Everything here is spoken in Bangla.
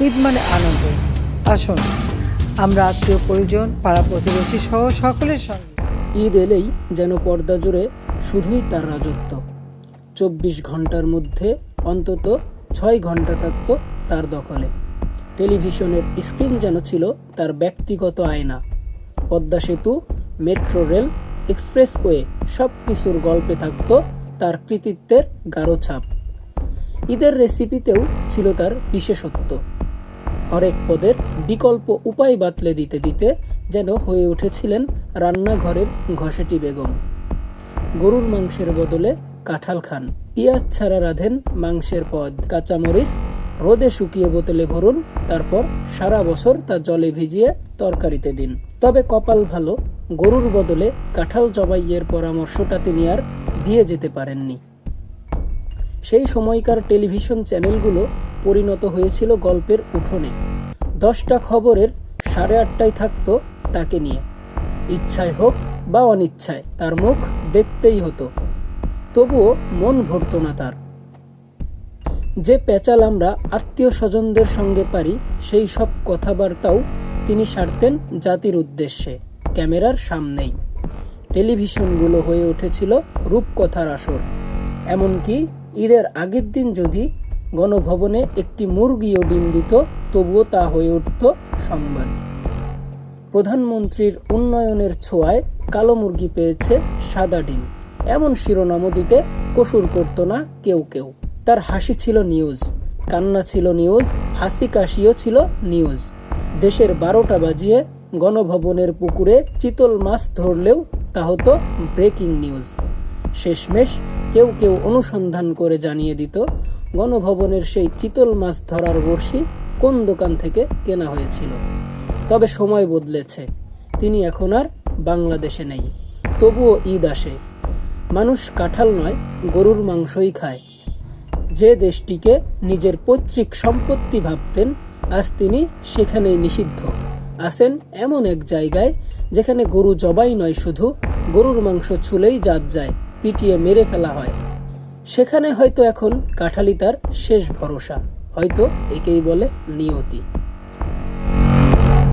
ঈদ মানে আনন্দ। আসুন, আমরা আত্মীয় পরিজন, পাড়া প্রতিবেশী সহ সকলের সঙ্গে। ঈদ এলেই যেন পর্দা জুড়ে শুধুই তার রাজত্ব। চব্বিশ ঘণ্টার মধ্যে অন্তত ছয় ঘণ্টা থাকতো তার দখলে। টেলিভিশনের স্ক্রিন যেন ছিল তার ব্যক্তিগত আয়না। পদ্মা সেতু, মেট্রো রেল, এক্সপ্রেসওয়ে সব কিছুর গল্পে থাকত তার কৃতিত্বের গাঢ় ছাপ। ঈদের রেসিপিতেও ছিল তার বিশেষত্ব। হরেক পদের বিকল্প উপায় বাতলে দিতে দিতে যেন হয়ে উঠেছিলেন রান্নাঘরের ঘষেটি বেগম। গরুর মাংসের বদলে কাঁঠাল খান। পেঁয়াজ ছাড়া রাধেন মাংসের পদ। কাঁচামরিচ রোদে শুকিয়ে বোতলে ভরুন, তারপর সারা বছর তা জলে ভিজিয়ে তরকারিতে দিন। তবে কপাল ভালো, গরুর বদলে কাঁঠাল জবাইয়ের পরামর্শটা তিনি আর দিয়ে যেতে পারেননি। সেই সময়কার টেলিভিশন চ্যানেলগুলো পরিণত হয়েছিল গল্পের উঠোনে। দশটা খবরের সাড়ে আটটায় থাকতো তাকে নিয়ে। ইচ্ছায় হোক বা অনিচ্ছায়, তার মুখ দেখতেই হতো। তবুও মন ভরতো না তার। যে পেঁচাল আমরা আত্মীয় স্বজনদের সঙ্গে পারি, সেই সব কথাবার্তাও তিনি সারতেন জাতির উদ্দেশ্যে, ক্যামেরার সামনেই। টেলিভিশনগুলো হয়ে উঠেছিল রূপকথার আসর। এমনকি ঈদের আগের দিন যদি গণভবনে একটি মুরগিও ডিম দিত, তবুও তা হয়ে উঠত সংবাদ। প্রধানমন্ত্রীর উন্নয়নের ছোঁয়ায় কালো মুরগি পেয়েছে সাদা ডিম। এমন শিরোনামও দিতে কসুর করতো না কেউ কেউ। তার হাসি ছিল নিউজ, কান্না ছিল নিউজ, হাসি কাশিও ছিল নিউজ। দেশের বারোটা বাজিয়ে গণভবনের পুকুরে চিতল মাছ ধরলেও তা হতো ব্রেকিং নিউজ। শেষমেশ কেউ কেউ অনুসন্ধান করে জানিয়ে দিত, গণভবনের সেই চিতল মাছ ধরার বড়শি কোন দোকান থেকে কেনা হয়েছিল। তবে সময় বদলেছে, তিনি এখন আর বাংলাদেশে নেই, তবুও ঈদ আসে। মানুষ কাঁঠাল নয়, গরুর মাংসই খায়। যে দেশটিকে নিজের পৈতৃক সম্পত্তি ভাবতেন, আজ তিনি সেখানেই নিষিদ্ধ। আছেন এমন এক জায়গায়, যেখানে গরু জবাই নয় শুধু, গরুর মাংস ছুলেই জাত যায়। পিটিয়ে মেরে ফেলা হয়। সেখানে হয়তো এখন কাঠালি তার শেষ ভরসা, হয়তো একেই বলে নিয়তি।